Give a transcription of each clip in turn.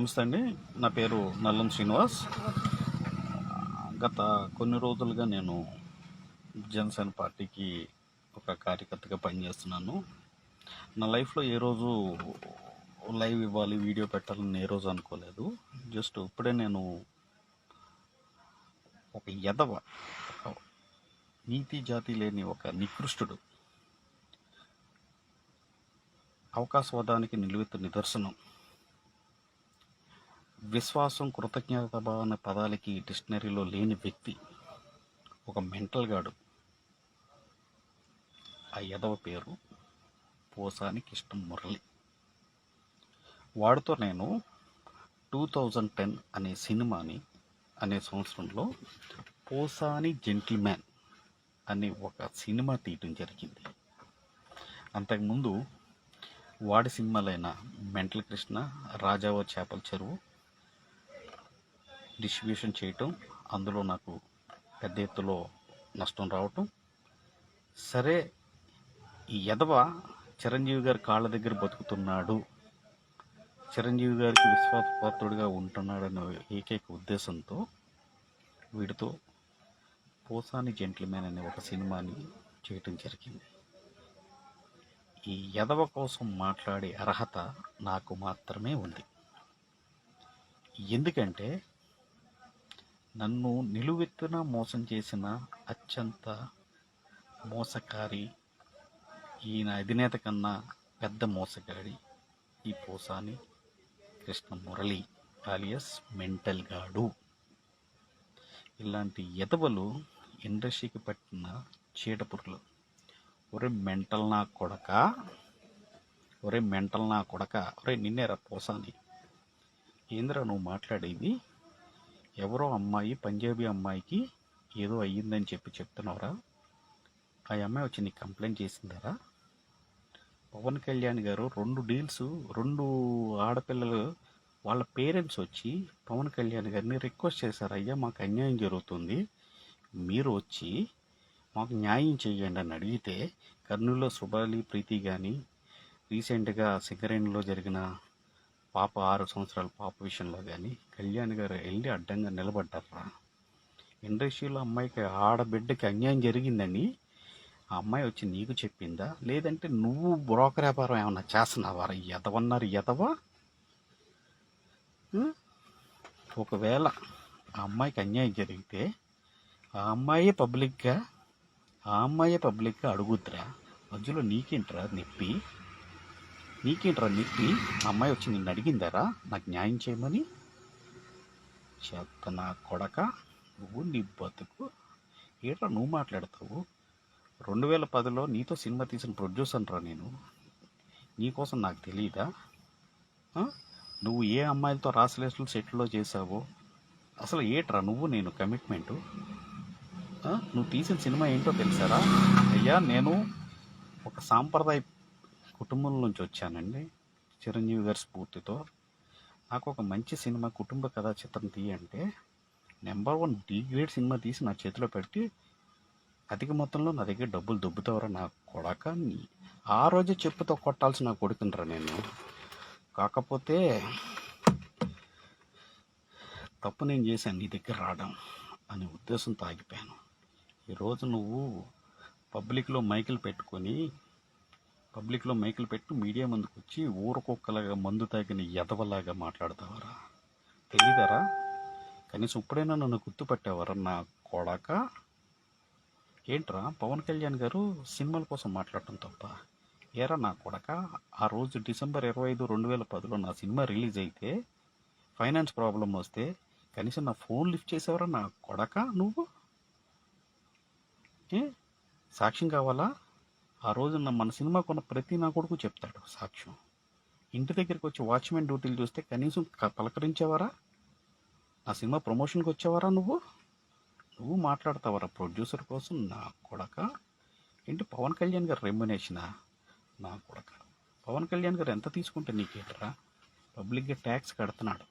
నమస్తే అండి. నా పేరు నల్లం శ్రీనివాస్. గత కొన్ని రోజులుగా నేను జనసేన పార్టీకి ఒక కార్యకర్తగా పనిచేస్తున్నాను. నా లైఫ్లో ఏ రోజు లైవ్ ఇవ్వాలి వీడియో పెట్టాలని ఏ రోజు అనుకోలేదు. జస్ట్ ఇప్పుడే నేను ఒక ఎదవ ఒక నీతి జాతి లేని ఒక నికృష్టుడు అవకాశవాదానికి నిలువెత్తు నిదర్శనం. విశ్వాసం కృతజ్ఞత అనే పదాలకి డిక్షనరీలో లేని వ్యక్తి ఒక మెంటల్ గాడు. ఆ యదవ పేరు పోసాని కిష్టం మురళి. వాడితో నేను టూ థౌజండ్ టెన్ అనే సినిమాని అనే సంవత్సరంలో పోసాని జెంటిల్మ్యాన్ అనే ఒక సినిమా తీయటం జరిగింది. అంతకుముందు వాడి సినిమాలైన మెంటల్ కృష్ణ రాజావ చేపల చెరువు డిస్ట్రిబ్యూషన్ చేయటం అందులో నాకు పెద్ద ఎత్తులో నష్టం రావటం. సరే ఈ ఎదవ చిరంజీవి గారి కాళ్ళ దగ్గర బతుకుతున్నాడు. చిరంజీవి గారికి విశ్వాసపాత్రుడిగా ఉంటున్నాడనే ఏకైక ఉద్దేశంతో వీడితో పోసాని జెంట్ల్మెన్ అనే ఒక సినిమాని చేయటం జరిగింది. ఈ ఎదవ కోసం మాట్లాడే అర్హత నాకు మాత్రమే ఉంది. ఎందుకంటే నన్ను నిలువెత్తున మోసం చేసిన అత్యంత మోసకారి ఈయన అధినేత కన్నా పెద్ద మోసగాడి ఈ పోసాని కృష్ణ మురళి ఆలియస్ మెంటల్ గాడు. ఇలాంటి ఎదవలు ఇండస్ట్రీకి పట్టిన చీటపురులు ఒరే మెంటల్ నా కొడక ఒరే మెంటల్ నా కొడక ఒరే నిన్నేరా పోసాని. ఏందిరా నువ్వు మాట్లాడేది? ఎవరో అమ్మాయి పంజాబీ అమ్మాయికి ఏదో అయ్యిందని చెప్పి చెప్తున్నావురా. ఆ అమ్మాయి వచ్చి నీకు కంప్లైంట్ చేసిందారా? పవన్ కళ్యాణ్ గారు రెండు డీల్స్ రెండు ఆడపిల్లలు వాళ్ళ పేరెంట్స్ వచ్చి పవన్ కళ్యాణ్ గారిని రిక్వెస్ట్ చేశారు. అయ్యా మాకు అన్యాయం జరుగుతుంది. మీరు వచ్చి మాకు న్యాయం చేయండి అని అడిగితే కర్నూలులో సుబాలి ప్రీతి కానీ రీసెంట్గా సింగరేణిలో జరిగిన పాప ఆరు సంవత్సరాల పాప విషయంలో కానీ కళ్యాణ్ గారు వెళ్ళి అడ్డంగా నిలబడ్డారా ఇండస్ట్రీలో అమ్మాయికి ఆడబిడ్డకి అన్యాయం జరిగిందని ఆ అమ్మాయి వచ్చి నీకు చెప్పిందా? లేదంటే నువ్వు బ్రోకర్ వ్యాపారం ఏమన్నా చేస్తున్నావా ఎదవన్నారు ఎదవా? ఒకవేళ ఆ అమ్మాయికి అన్యాయం జరిగితే ఆ అమ్మాయే పబ్లిక్గా ఆ అమ్మాయే పబ్లిక్గా అడుగుద్దురా. మధ్యలో నీకేంట్రా నొప్పి? నీకేంట్రా నీకు అమ్మాయి వచ్చి నిన్ను అడిగిందారా? నాకు న్యాయం చేయమని? చెత్త నా కొడక నువ్వు నీ బతుకు. ఏట్రా నువ్వు మాట్లాడతావు? రెండు వేల పదిలో నీతో సినిమా తీసిన ప్రొడ్యూసర్రా నేను. నీకోసం నాకు తెలియదా నువ్వు ఏ అమ్మాయిలతో రాసలేసులు సెట్లో చేసావో అసలు ఏట్రా నువ్వు నేను కమిట్మెంటు నువ్వు తీసిన సినిమా ఏంటో తెలుసారా? అయ్యా నేను ఒక సాంప్రదాయ కుటుంబం నుంచి వచ్చానండి. చిరంజీవి గారి స్ఫూర్తితో. నాకు ఒక మంచి సినిమా కుటుంబ కథా చిత్రం తీయంటే number one D grade cinema తీసి నా చేతిలో పెట్టి అధిక మొత్తంలో నా దగ్గర డబ్బులు దొబ్బుతావరా నా కొడక నీ- ఆ రోజే చెప్పుతో కొట్టాల్సిన నా కొడుకునరా నేను. కాకపోతే తప్పు నేను చేశాను నీ దగ్గర రావడం అనే ఉద్దేశంతో ఆగిపోయాను. ఈరోజు నువ్వు పబ్లిక్లో మైకులు పెట్టుకొని పబ్లిక్లో మైకులు పెట్టు మీడియా ముందుకు వచ్చి ఊరకొక్కలాగా మందు తాగిన ఎదవలాగా మాట్లాడతావరా? తెలియదారా కనీసం ఇప్పుడైనా నన్ను గుర్తుపట్టావరా నా కొడక? ఏంట్రా పవన్ కళ్యాణ్ గారు సినిమాల కోసం మాట్లాడటం తప్ప ఏరా నా కొడక? ఆ రోజు డిసెంబర్ ఇరవై ఐదు రెండు వేల పదిలో నా సినిమా రిలీజ్ అయితే ఫైనాన్స్ ప్రాబ్లం వస్తే కనీసం నా ఫోన్ లిఫ్ట్ చేసేవరా నా కొడక నువ్వు? ఏ? సాక్ష్యం కావాలా? ఆ రోజున మన సినిమా కొన్న ప్రతి నా కొడుకు చెప్తాడు సాక్ష్యం. ఇంటి దగ్గరికి వచ్చి వాచ్మెన్ డ్యూటీలు చూస్తే కనీసం క- పలకరించేవారా? నా సినిమా ప్రమోషన్కి వచ్చేవారా నువ్వు? నువ్వు మాట్లాడతావరా ప్రొడ్యూసర్ కోసం? నా కొడక? ఏంటి పవన్ కళ్యాణ్ గారు రెమ్యునేషనా? నా కొడక. పవన్ కళ్యాణ్ గారు ఎంత తీసుకుంటే నీకేంటరా? పబ్లిక్గా ట్యాక్స్ కడుతున్నాడు.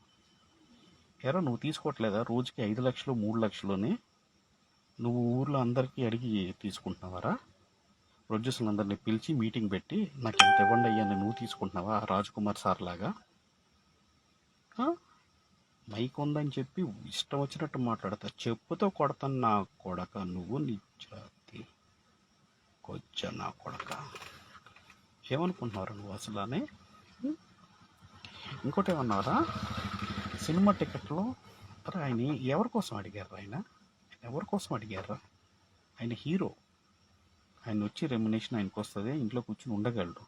ఎరా నువ్వు తీసుకోవట్లేదా? రోజుకి ఐదు లక్షలు మూడు లక్షలుని నువ్వు ఊర్లో అందరికీ అడిగి తీసుకుంటున్నావారా? ప్రొడ్యూసర్ని అందరినీ పిలిచి మీటింగ్ పెట్టి నాకు ఎంత ఇవ్వండి అయ్యా నువ్వు తీసుకుంటున్నావా? రాజ్కుమార్ రాజ్ కుమార్ సార్ లాగా. మైక్ ఉందని చెప్పి ఇష్టం వచ్చినట్టు మాట్లాడతా. చెప్పుతో కొడతాను నా కొడక. నువ్వు నీ జాతి కొచ్చ నా కొడక. ఏమనుకుంటున్నారు నువ్వు అసలానే? ఇంకోటి ఏమన్నారా సినిమా టికెట్లో ఆయన ఎవరి కోసం అడిగారు ఆయన? ఎవరి కోసం అడిగారా ఆయన హీరో. ఆయన వచ్చి రెమ్యునేషన్ ఆయనకు వస్తుంది ఇంట్లో కూర్చుని ఉండగలడు.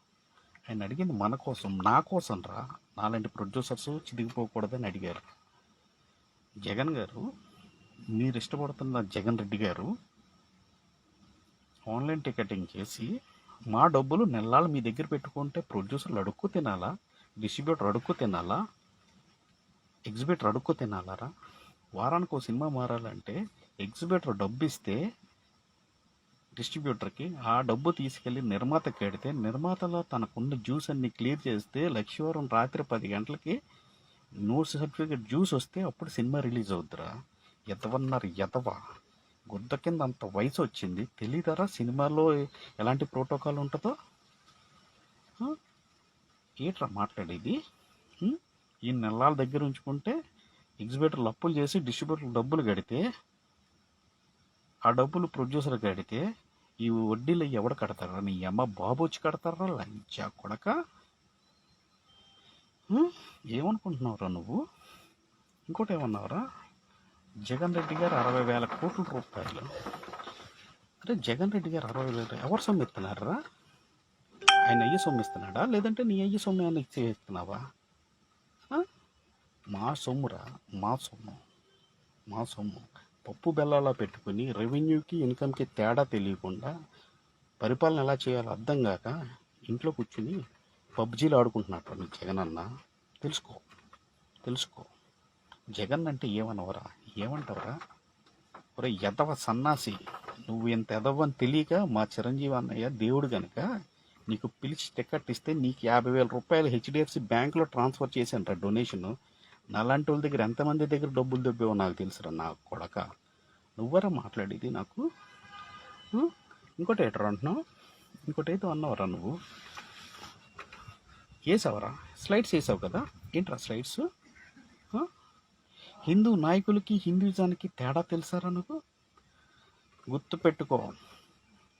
ఆయన అడిగింది మన కోసం నా కోసం రా నాలాంటి ప్రొడ్యూసర్స్ చిదిగిపోకూడదని అడిగారు. జగన్ గారు మీరు ఇష్టపడుతున్న జగన్ రెడ్డి గారు ఆన్లైన్ టికెటింగ్ చేసి మా డబ్బులు నెలలు మీ దగ్గర పెట్టుకుంటే ప్రొడ్యూసర్లు అడుక్కు తినాలా? డిస్ట్రిబ్యూటర్ అడుక్కు తినాలా? ఎగ్జిబిటర్ అడుక్కు తినాలరా? వారానికి ఒక సినిమా మారాలంటే ఎగ్జిబిటర్ డబ్బు ఇస్తే డిస్ట్రిబ్యూటర్కి ఆ డబ్బు తీసుకెళ్ళి నిర్మాతకి కడితే నిర్మాతలో తనకున్న జ్యూస్ అన్ని క్లియర్ చేస్తే లక్ష్మీవారం రాత్రి పది గంటలకి నో సర్టిఫికేట్ జ్యూస్ వస్తే అప్పుడు సినిమా రిలీజ్ అవుద్దిరా. ఎదవన్నారు ఎదవ. గుద్ద కింద అంత వయసు వచ్చింది. తెలియదరా సినిమాలో ఎలాంటి ప్రోటోకాల్ ఉంటుందో? ఏట్రా మాట్లాడేది? ఈ నెలల దగ్గర ఉంచుకుంటే ఎగ్జిబిటర్లు అప్పులు చేసి డిస్ట్రిబ్యూటర్లు డబ్బులు కడితే ఆ డబ్బులు ప్రొడ్యూసర్ కడితే ఈ వడ్డీలు ఎవడు కడతారా? నీ అమ్మ బాబు వచ్చి కడతారా? లంచా కొడక? ఏమనుకుంటున్నావురా నువ్వు? ఇంకోటి ఏమన్నావురా? జగన్ రెడ్డి గారు అరవై వేల కోట్ల రూపాయలు. అరే జగన్ రెడ్డి గారు అరవై వేలు ఎవరు సొమ్మిస్తున్నారా ఆయన అయ్యి సొమ్మిస్తున్నాడా లేదంటే నీ అయ్యి సొమ్ము ఏమైనా ఇచ్చి ఇస్తున్నావా? మా సొమ్మురా మా సొమ్ము మా సొమ్ము. పప్పు బెల్లాలో పెట్టుకుని రెవెన్యూకి ఇన్కమ్కి తేడా తెలియకుండా పరిపాలన ఎలా చేయాలో అర్థం కాక ఇంట్లో కూర్చుని పబ్జీలు ఆడుకుంటున్నట్టు జగన్ అన్న తెలుసుకో తెలుసుకో. జగన్ అంటే ఏమనవరా? ఏమంటావరా? ఒరే ఎదవ సన్నాసి నువ్వు ఎంత ఎదవని తెలియక మా చిరంజీవి అన్నయ్య దేవుడు కనుక నీకు పిలిచి టికెట్ ఇస్తే నీకు యాభై వేల రూపాయలు హెచ్డిఎఫ్సి బ్యాంకులో ట్రాన్స్ఫర్ చేశాను రా డొనేషన్. నాలాంటి వాళ్ళ దగ్గర ఎంతమంది దగ్గర డబ్బులు దొబ్బేవో నాకు తెలుసురా నా కొడక. నువ్వరా మాట్లాడేది నాకు? ఇంకోటి ఏటరా అంటున్నావు? ఇంకోటి ఏదో అన్నావురా నువ్వు? వేసావరా స్లైడ్స్ వేసావు కదా? ఏంట్రా స్లైడ్స్? హిందూ నాయకులకి హిందూజానికి తేడా తెలుసారా నువ్వు? గుర్తుపెట్టుకో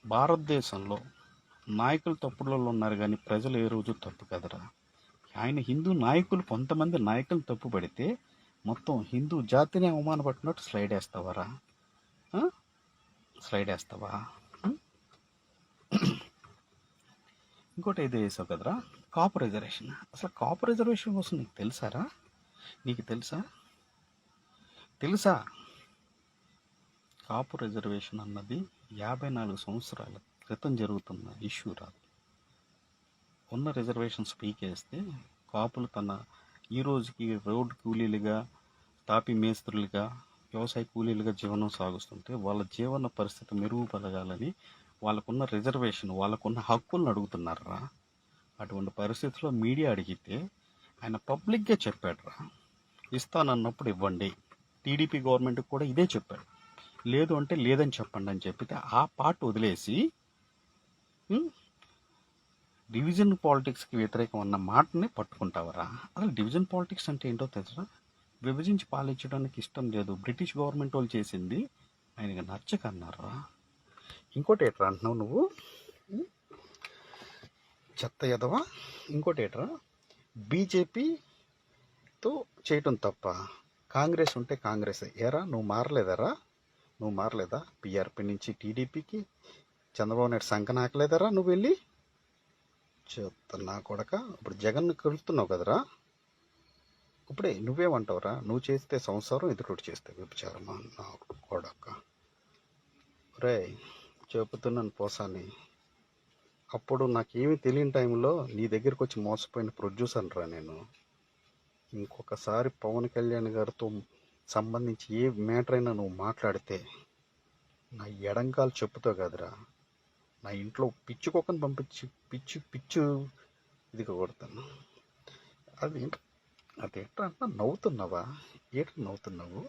భారతదేశంలో నాయకులు తప్పులలో ఉన్నారు కానీ ప్రజలు ఏ రోజు తప్పు కదరా. ఆయన హిందూ నాయకులు కొంతమంది నాయకులు తప్పుపడితే మొత్తం హిందూ జాతిని అవమానపడుతున్నట్టు స్లైడ్ వేస్తావరా? స్లైడ్ వేస్తావా? ఇంకోటి ఏదో వేసావు కదరా? కాపు రిజర్వేషన్ అసలు కాపు రిజర్వేషన్ కోసం నీకు తెలుసారా? నీకు తెలుసా? తెలుసా? కాపు రిజర్వేషన్ అన్నది యాభై నాలుగు సంవత్సరాల క్రితం జరుగుతున్న ఇష్యూ రాదు ఉన్న రిజర్వేషన్స్ పీకేస్తే కాపులు తన ఈ రోజుకి రోడ్డు కూలీలుగా తాపి మేస్త్రులుగా వ్యవసాయ కూలీలుగా జీవనం సాగిస్తుంటే వాళ్ళ జీవన పరిస్థితి మెరుగుపరగాలని వాళ్ళకున్న రిజర్వేషన్ వాళ్ళకున్న హక్కులను అడుగుతున్నారా? అటువంటి పరిస్థితుల్లో మీడియా అడిగితే ఆయన పబ్లిక్గా చెప్పాడురా. ఇస్తానన్నప్పుడు ఇవ్వండి. టీడీపీ గవర్నమెంట్ కూడా ఇదే చెప్పాడు లేదు అంటే లేదని చెప్పండి అని చెప్పితే ఆ పార్ట్ వదిలేసి డివిజన్ పాలిటిక్స్కి వ్యతిరేకం అన్న మాటని పట్టుకుంటావరా? అసలు డివిజన్ పాలిటిక్స్ అంటే ఏంటో తెలుసా? విభజించి పాలించడానికి ఇష్టం లేదు. బ్రిటిష్ గవర్నమెంట్ వాళ్ళు చేసింది ఆయనకి నచ్చకన్నారా ఇంకోటి ఏట్రా అంటున్నావు నువ్వు? చెత్త ఎదవా ఇంకోటి ఏట్రా? బీజేపీతో చేయటం తప్ప కాంగ్రెస్ ఉంటే కాంగ్రెస్. ఏరా? నువ్వు మారలేదరా? నువ్వు మారలేదా? పీఆర్పీ నుంచి టీడీపీకి? చంద్రబాబు నాయుడు సంఖ నాకలేదరా నువ్వు వెళ్ళి? చెప్తున్నా కొడక. ఇప్పుడు జగన్ కలుపుతున్నావు కదరా? ఇప్పుడే నువ్వేమంటావురా? నువ్వు చేస్తే సంసారం ఎదుటి చేస్తే వ్యభిచారమా నా కొడక. రే చెబుతున్నాను పోసాని. అప్పుడు నాకేమీ తెలియని టైంలో నీ దగ్గరికి వచ్చి మోసపోయిన ప్రొడ్యూసర్ రా నేను. ఇంకొకసారి పవన్ కళ్యాణ్ గారితో సంబంధించి ఏ మ్యాటర్ అయినా నువ్వు మాట్లాడితే నా ఎడంకాలు చెప్పుతో కదరా. నా ఇంట్లో పిచ్చి కుక్కను పంపించి పిచ్చి పిచ్చు ఇది కొడతాను. అది అదేంటా అంటే నవ్వుతున్నావా? ఏంటి నవ్వుతున్నావు?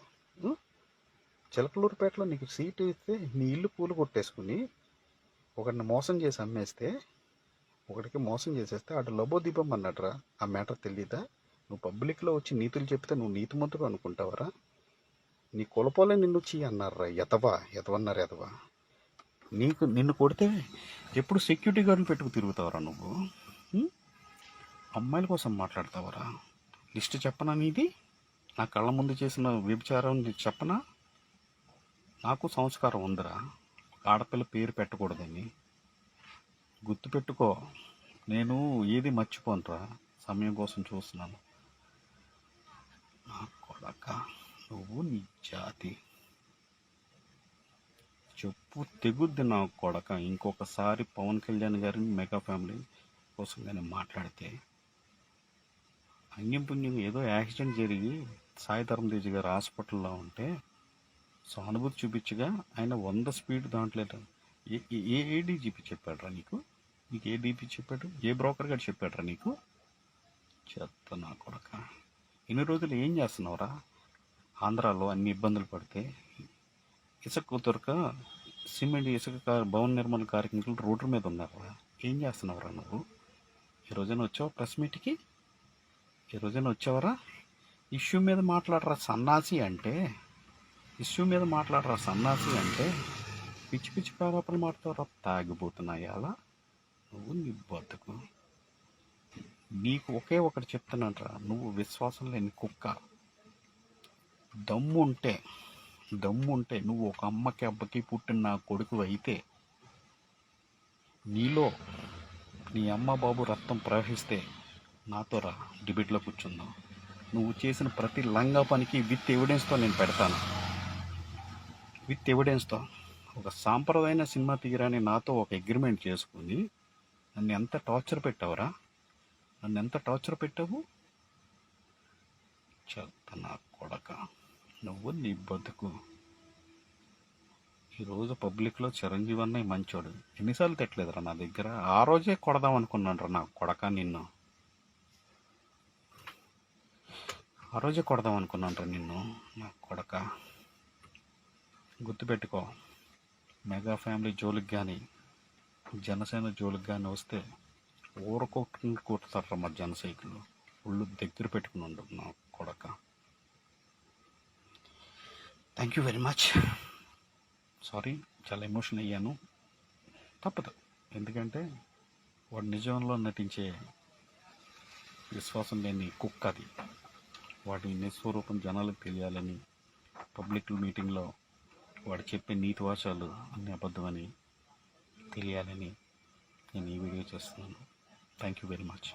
చిలకలూరుపేటలో నీకు సీటు ఇస్తే నీ ఇల్లు పూలు కొట్టేసుకుని ఒకడిని మోసం చేసి అమ్మేస్తే ఒకడికి మోసం చేసేస్తే అటు లబో దీపం అన్నట్రా ఆ మ్యాటర్ తెలీదా? నువ్వు పబ్లిక్లో వచ్చి నీతులు చెప్తే నువ్వు నీతిమంతుడు అనుకుంటావరా? నీ కులపోలే నిన్ను వచ్చి అన్నారా ఎతవా ఎతవన్నారు ఎతవా నీకు నిన్ను కొడితే ఎప్పుడు సెక్యూరిటీ గార్డ్ని పెట్టుకు తిరుగుతావరా నువ్వు? అమ్మాయిల కోసం మాట్లాడతావరా. లిస్ట్ చెప్పనా నీది? నా కళ్ళ ముందు చేసిన వ్యభిచారం చెప్పనా? నాకు సంస్కారం ఉందిరా. ఆడపిల్ల పేరు పెట్టకూడదని. గుర్తుపెట్టుకో నేను ఏది మర్చిపోనురా. సమయం కోసం చూస్తున్నాను. నా కొడక నువ్వు నీ జాతి. చెప్పు తెగుద్ది నా కొడక. ఇంకొకసారి పవన్ కళ్యాణ్ గారిని మెగా ఫ్యామిలీ కోసం కానీ మాట్లాడితే అంగంపుణ్యం ఏదో యాక్సిడెంట్ జరిగి సాయి ధర్మ తేజ్ గారు హాస్పిటల్లో ఉంటే సానుభూతి చూపించగా ఆయన వంద స్పీడ్ దాంట్లో ఏ ఏ- ఏ డీజీపీ చెప్పాడురా నీకు? నీకు ఏ డీపీ చెప్పాడు? ఏ బ్రోకర్ గారు చెప్పాడురా నీకు? చెత్త నా కొడక. ఇన్ని రోజులు ఏం చేస్తున్నావురా? ఆంధ్రాలో అన్ని ఇబ్బందులు పడితే ఇసుక దొరక సిమెంట్ ఇసుక భవన నిర్మాణ కార్మికులు రోడ్డు మీద ఉన్నారు. ఏం చేస్తున్నావురా నువ్వు? ఈ రోజైనా వచ్చావు ప్రెస్ మీట్కి? ఈ రోజైనా వచ్చావరా? ఇష్యూ మీద మాట్లాడరా సన్నాసి అంటే? ఇష్యూ మీద మాట్లాడరా సన్నాసి అంటే? పిచ్చి పిచ్చి పేపర్లు మాట్లాడరా తాగిపోతున్నాయి అలా నువ్వు నీ బతుకు. నీకు ఒకే ఒకటి చెప్తున్నానరా. నువ్వు విశ్వాసం లేని కుక్క. దమ్ము ఉంటే దమ్ము ఉంటే నువ్వు ఒక అమ్మకి అబ్బకి పుట్టిన నా కొడుకు అయితే నీలో నీ అమ్మ బాబు రక్తం ప్రవహిస్తే నాతో రా డిబేట్లో కూర్చుందాం. నువ్వు చేసిన ప్రతి లంగా పనికి విత్ ఎవిడెన్స్తో నేను పెడతాను. విత్ ఎవిడెన్స్తో ఒక సాంప్రదాయమైన సినిమా తీయరాని నాతో ఒక అగ్రిమెంట్ చేసుకుని నన్ను ఎంత టార్చర్ పెట్టావురా? నన్ను ఎంత టార్చర్ పెట్టావు? చెత్త నా కొడక. నువ్వు నీ బతుకు. ఈరోజు పబ్లిక్లో చిరంజీవి అన్నయ్య మంచోడు. ఎన్నిసార్లు తిట్టలేదురా నా దగ్గర. ఆ రోజే కొడదాం అనుకున్నాను నా కొడక నిన్ను. ఆ రోజే కొడదాం అనుకున్నాను నిన్ను నా కొడక. గుర్తుపెట్టుకో మెగా ఫ్యామిలీ జోలికి కానీ జనసేన జోలికి కానీ వస్తే ఊరకొట్టి కొట్టుతారు మా జన ఒళ్ళు దగ్గర పెట్టుకుని ఉండు నా కొడక. Thank you very much sorry చాలా ఎమోషన్ అయ్యాను. తప్పదు. ఎందుకంటే వాడు నిజంలో నటించే విశ్వాసం లేని కుక్క అది. వాడి నిస్వరూపం జనాలకు తెలియాలని పబ్లిక్ మీటింగ్లో వాడు చెప్పే నీతి వాచాలు అన్ని అబద్ధమని తెలియాలని నేను ఈ వీడియో చేస్తున్నాను. Thank you very much